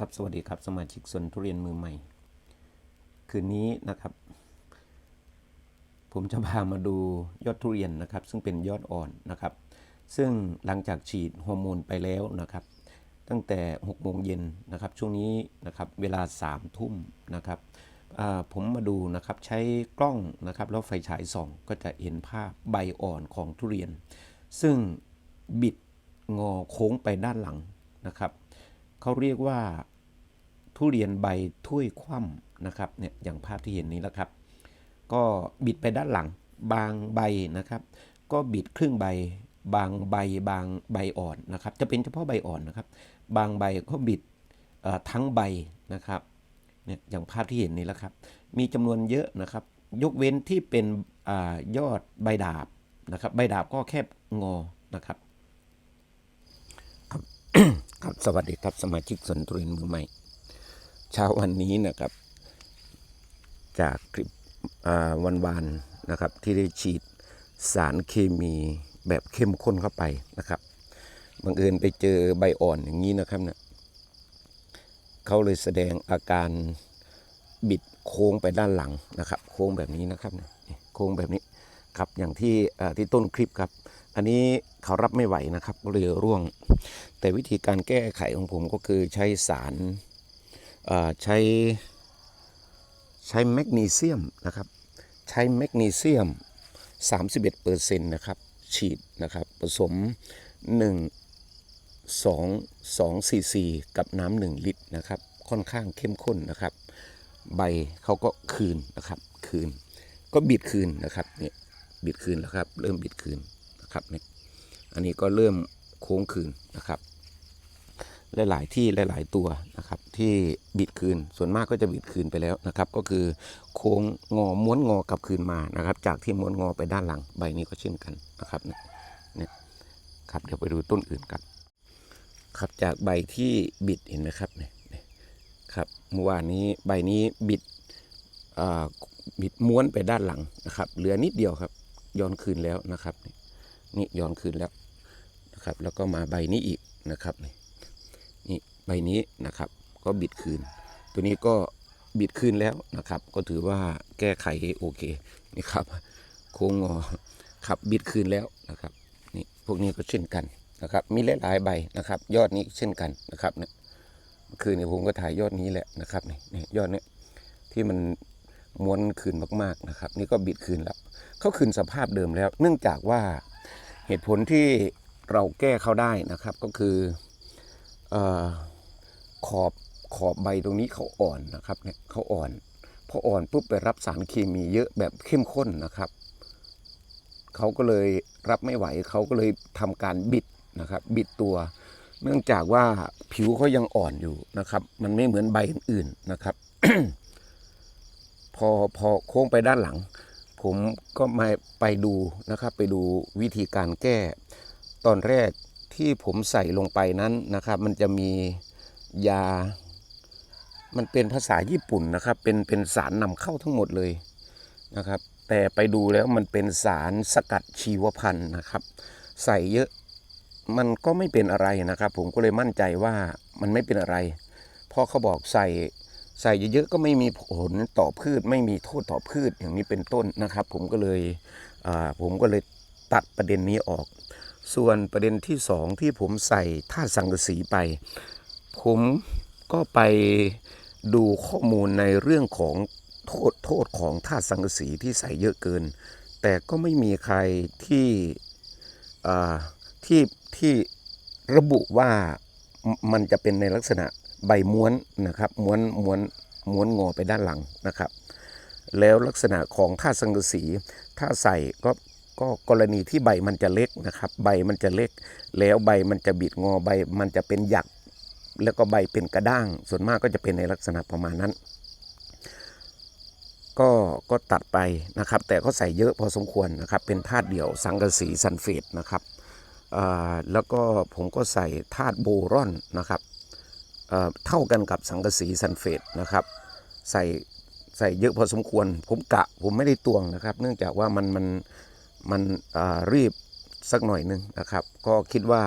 ครับสวัสดีครับสมาชิกสวนทุเรียนมือใหม่ คืนนี้นะครับ ผมจะพามาดูยอดทุเรียนนะครับ ซึ่งเป็นยอดอ่อนนะครับ ซึ่งหลังจากฉีดฮอร์โมนไปแล้วนะครับ ตั้งแต่6โมงเย็นนะครับ ช่วงนี้นะครับเวลา3ทุ่มนะครับผมมาดูนะครับใช้กล้องนะครับแล้วไฟฉายส่องก็จะเห็นภาพใบอ่อนของทุเรียน ซึ่งบิดงอโค้งไปด้านหลังนะครับ เขาเรียกว่าทุเรียนใบถ้วยคว่ำนะครับเนี่ยอย่างภาพที่เห็นนี้แหละครับ ก็บิดไปด้านหลังบางใบนะครับ ก็บิดครึ่งใบบางใบบางใบอ่อนนะครับ จะเป็นเฉพาะใบอ่อนนะครับ บางใบก็บิดทั้งใบนะครับเนี่ยอย่างภาพที่เห็นนี้แหละครับ มีจำนวนเยอะนะครับ ยกเว้นที่เป็นอยอดใบดาบนะครับ ใบดาบก็แค่งอนะครับ ครับสวัสดีครับสมาชิกสนทุเรียนมือใหม่เช้าวันนี้นะครับ จากคลิปวันวานนะครับ ที่ได้ฉีดสารเคมีแบบเข้มข้นเข้าไปนะครับบังเอิญไปเจอใบอ่อนอย่างนี้นะครับเนะเขาเลยแสดงอาการบิดโค้งไปด้านหลังนะครับ โค้งแบบนี้นะครับเนี่ยโค้งแบบนี้ ครับอย่างที่ที่ต้นคลิปครับ อันนี้เขารับไม่ไหวนะครับก็เลยร่วง แต่วิธีการแก้ไขของผมก็คือใช้สารใช้ใช้แมกนีเซียมนะครับ ใช้แมกนีเซียม 31%นะครับ ฉีดนะครับ ผสม 1 2 2ซีซีกับน้ำ1ลิตรนะครับ ค่อนข้างเข้มข้นนะครับ ใบเขาก็คืนนะครับ คืน ก็บิดคืนนะครับเนี่ย บิดคืนแล้วครับ เริ่มบิดคืนนะครับเนี่ยอันนี้ก็เริ่มโค้งคืนนะครับหลายๆที่หลาย ๆตัวนะครับที่บิดคืนส่วนมากก็จะบิดคืนไปแล้วนะครับ ก็คือโค้งงอม้วนงอกลับคืนมานะครับ จากที่ม้วนงอไปด้านหลังใบนี้ก็เช่นกันนะครับเนี่ยครับเดี๋ยวไปดูต้นอื่นกันครับจากใบที่บิดเห็นไหมครับเนี่ยครับเมื่อวานนี้ใบนี้บิดอ่าบิดม้วนไปด้านหลังนะครับเหลือนิดเดียวครับ ย้อนคืนแล้วนะครับ นี่ย้อนคืนแล้วนะครับ แล้วก็มาใบนี้อีกนะครับนี่ใบนี้นะครับ ก็บิดคืน ตัวนี้ก็บิดคืนแล้วนะครับ ก็ถือว่าแก้ไขโอเคนี่ครับ โค้งงอครับบิดคืนแล้วนะครับนี่พวกนี้ก็เช่นกันนะครับ มีหลายๆใบนะครับ ยอดนี้เช่นกันนะครับเนี่คือคืนนี้ผมก็ถ่ายยอดนี้แหละนะครับนี่นี่ยอดเนี้ยที่มันม้วนคืนมากๆนะครับ นี่ก็บิดคืนแล้ว เขาคืนสภาพเดิมแล้ว เนื่องจากว่าเหตุผลที่เราแก้เขาได้นะครับก็คืออขอบขอบใบตรงนี้เขาอ่อนนะครับเนี่ยเขาอ่อนพออ่อนปุ๊บไปรับสารเคมีเยอะแบบเข้มข้นนะครับเขาก็เลยรับไม่ไหวเขาก็เลยทำการบิดนะครับ บิดตัว เนื่องจากว่าผิวเขายังอ่อนอยู่นะครับ มันไม่เหมือนใบอื่นๆนะครับ พอพอโค้งไปด้านหลัง ผมก็มาไปดูนะครับไปดูวิธีการแก้ ตอนแรกที่ผมใส่ลงไปนั้นนะครับ มันจะมียา มันเป็นภาษาญี่ปุ่นนะครับ เป็นเป็นสารนำเข้าทั้งหมดเลยนะครับ แต่ไปดูแล้วมันเป็นสารสกัดชีวพันธุ์นะครับ ใส่เยอะมันก็ไม่เป็นอะไรนะครับ ผมก็เลยมั่นใจว่ามันไม่เป็นอะไร เพราะเขาบอกใส่ ใส่เยอะๆก็ไม่มีผลต่อพืช ไม่มีโทษต่อพืชอย่างนี้เป็นต้นนะครับ ผมก็เลยผมก็เลยตัดประเด็นนี้ออก ส่วนประเด็นที่สองที่ผมใส่ท่าตุสังกะสีไป ผมก็ไปดูข้อมูลในเรื่องของโทษโทษของท่าตุสังกะสีที่ใส่เยอะเกิน แต่ก็ไม่มีใครที่ที่ที่ระบุว่ามันจะเป็นในลักษณะ ใบม้วนนะครับม้วนม้วนม้วนงอไปด้านหลังนะครับ แล้วลักษณะของท่าตุสังกะสีถ้าใส่ก็ก็กรณีที่ใบมันจะเล็กนะครับ ใบมันจะเล็ก แล้วใบมันจะบิดงอใบมันจะเป็นหยัก แล้วก็ใบเป็นกระด้าง ส่วนมากก็จะเป็นในลักษณะประมาณนั้น ก็ก็ตัดไปนะครับ แต่ก็ใส่เยอะพอสมควรนะครับ เป็นธาตุเดี่ยวสังกะสีซัลเฟตนะครับแล้วก็ผมก็ใส่ธาตุโบรอนนะครับ เท่ากันกับสังกะสีซัลเฟตนะครับใส่ใส่เยอะพอสมควร ผมกะผมไม่ได้ตวงนะครับ เนื่องจากว่ามันมันมันรีบสักหน่อยหนึงนะครับ ก็คิดว่า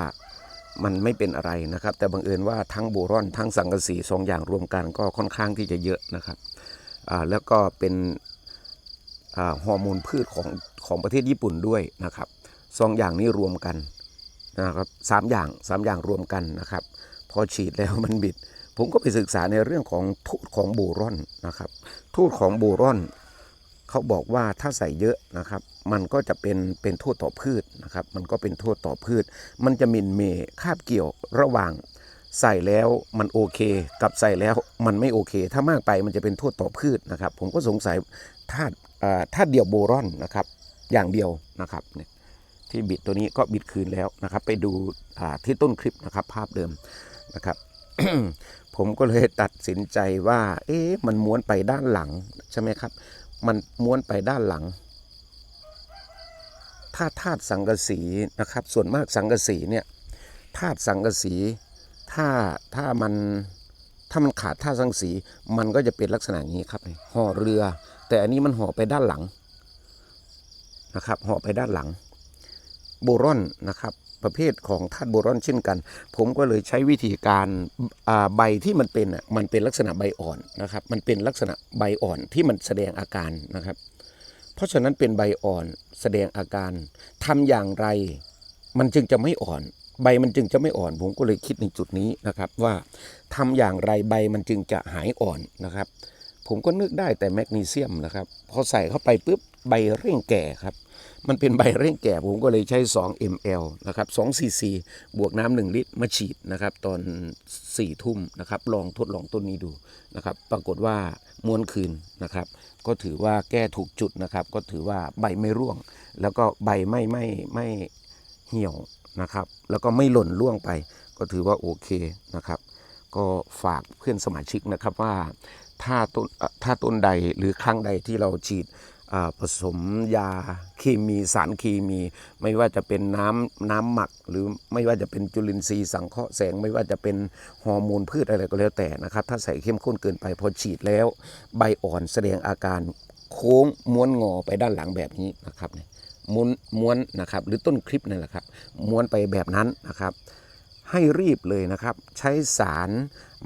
มันไม่เป็นอะไรนะครับ แต่บังเอิญว่าทั้งโบรอนทั้งสังกะสีสองอย่างรวมกันก็ค่อนข้างที่จะเยอะนะครับแล้วก็เป็นฮอร์โมนพืชของของประเทศญี่ปุ่นด้วยนะครับสองอย่างนี้รวมกันนะครับสามอย่างสามอย่างรวมกันนะครับ อฉีดแล้วมันบิด ผมก็ไปศึกษาในเรื่องของทูตของโบรอนนะครับ ทูตของโบรอนเขาบอกว่าถ้าใส่เยอะนะครับ มันก็จะเป็นเป็นโทษต่อพืชนะครับ มันก็เป็นโทษต่อพืช มันจะมินเมคาบเกี่ยวระหว่างใส่แล้วมันโอเค กับใส่แล้วมันไม่โอเค ถ้ามากไปมันจะเป็นโทษต่อพืชนะครับ ผมก็สงสัยธาตุอ่าธาตุเดียวโบรอนนะครับ อย่างเดียวนะครับเนี่ย ที่บิดตัวนี้ก็บิดคืนแล้วนะครับ ไปดูที่ต้นคลิปนะครับ ภาพเดิมนะครับ ผมก็เลยตัดสินใจว่า เอ๊ะมันม้วนไปด้านหลังใช่ไหมครับ มันม้วนไปด้านหลัง ถ้าธาตุสังกะสีนะครับ ส่วนมากสังกะสีเนี่ยธาตุสังกะสีถ้าถ้ามันถ้ามันขาดธาตุสังกะสีมันก็จะเป็นลักษณะนี้ครับห่อเรือ แต่อันนี้มันห่อไปด้านหลังนะครับห่อไปด้านหลัง โบรอนนะครับ ประเภทของธาตุโบรอนเช่นกัน ผมก็เลยใช้วิธีการใบที่มันเป็นอะมันเป็นลักษณะใบอ่อนนะครับ มันเป็นลักษณะใบอ่อนที่มันแสดงอาการนะครับ เพราะฉะนั้นเป็นใบอ่อนแสดงอาการทำอย่างไร มันจึงจะไม่อ่อน ใบมันจึงจะไม่อ่อน ผมก็เลยคิดในจุดนี้นะครับ ว่าทำอย่างไรใบมันจึงจะหายอ่อนนะครับ ผมก็นึกได้แต่แมกนีเซียมนะครับพอใส่เข้าไปปุ๊บใบเร่งแก่ครับ มันเป็นใบเร่งแก่ผมก็เลยใช้ 2 ml นะครับ2 cc บวกน้ำ1ลิตรมาฉีดนะครับตอน 4 ทุ่มนะครับลองทดลองต้นนี้ดูนะครับปรากฏว่าม้วนคืนนะครับก็ถือว่าแก้ถูกจุดนะครับ ก็ถือว่าใบไม่ร่วง แล้วก็ใบไม่ไม่ไม่เหี่ยวนะครับ แล้วก็ไม่หล่นร่วงไป ก็ถือว่าโอเคนะครับ ก็ฝากเพื่อนสมาชิกนะครับว่าถ้าต้นถ้าต้นใดหรือครั้งใดที่เราฉีด ผสมยาเคมีสารเคมี ไม่ว่าจะเป็นน้ำน้ำหมัก หรือไม่ว่าจะเป็นจุลินทรีย์สังเคราะห์แสง ไม่ว่าจะเป็นฮอร์โมนพืชอะไรก็แล้วแต่นะครับ ถ้าใส่เข้มข้นเกินไปพอฉีดแล้ว ใบอ่อนแสดงอาการโค้งม้วนงอไปด้านหลังแบบนี้นะครับม้วนม้วนนะครับ หรือต้นคลิปนั่แหละครับ ม้วนไปแบบนั้นนะครับ ให้รีบเลยนะครับ ใช้สาร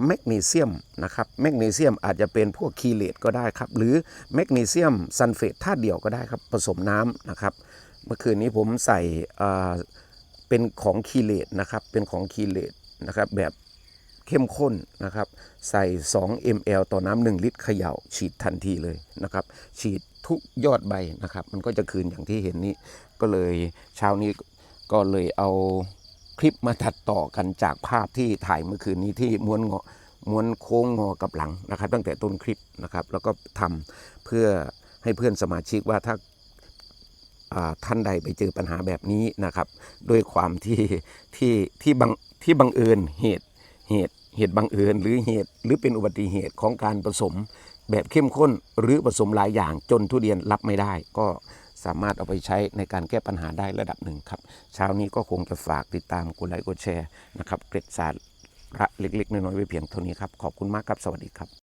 แมกนีเซียมนะครับแมกนีเซียมอาจจะเป็นพวกคีเลตก็ได้ครับ หรือแมกนีเซียมซัลเฟตธาตุเดียวก็ได้ครับ ผสมน้ำนะครับ เมื่อคืนนี้ผมใส่เป็นของคีเลตนะครับเป็นของคีเลตนะครับแบบเข้มข้นนะครับ ใส่ 2 ml ต่อน้ำ1ลิตรเขย่าฉีดทันทีเลยนะครับ ฉีดทุกยอดใบนะครับ มันก็จะคืนอย่างที่เห็นนี้ก็เลยเช้านี้ก็เลยเอา คลิปมาตัดต่อกันจากภาพที่ถ่ายเมื่อคืนนี้ที่ม้วนงอม้วนโค้งงอกับหลังนะครับ ตั้งแต่ต้นคลิปนะครับ แล้วก็ทำเพื่อให้เพื่อนสมาชิกว่าถ้าอ่าท่านใดไปเจอปัญหาแบบนี้นะครับ ด้วยความที่ที่ที่บังที่บังเอิญเหตุเหตุเหตุบังเอิญหรือเหตุหรือเป็นอุบัติเหตุของการผสมแบบเข้มข้นหรือผสมหลายอย่างจนทุเรียนรับไม่ได้ ก็ สามารถเอาไปใช้ในการแก้ปัญหาได้ระดับหนึ่งครับ เช้านี้ก็คงจะฝากติดตามกดไลค์กดแชร์นะครับเกร็ดสาระเล็กๆ น้อยๆไว้เพียงเท่านี้ครับ ขอบคุณมากครับ สวัสดีครับ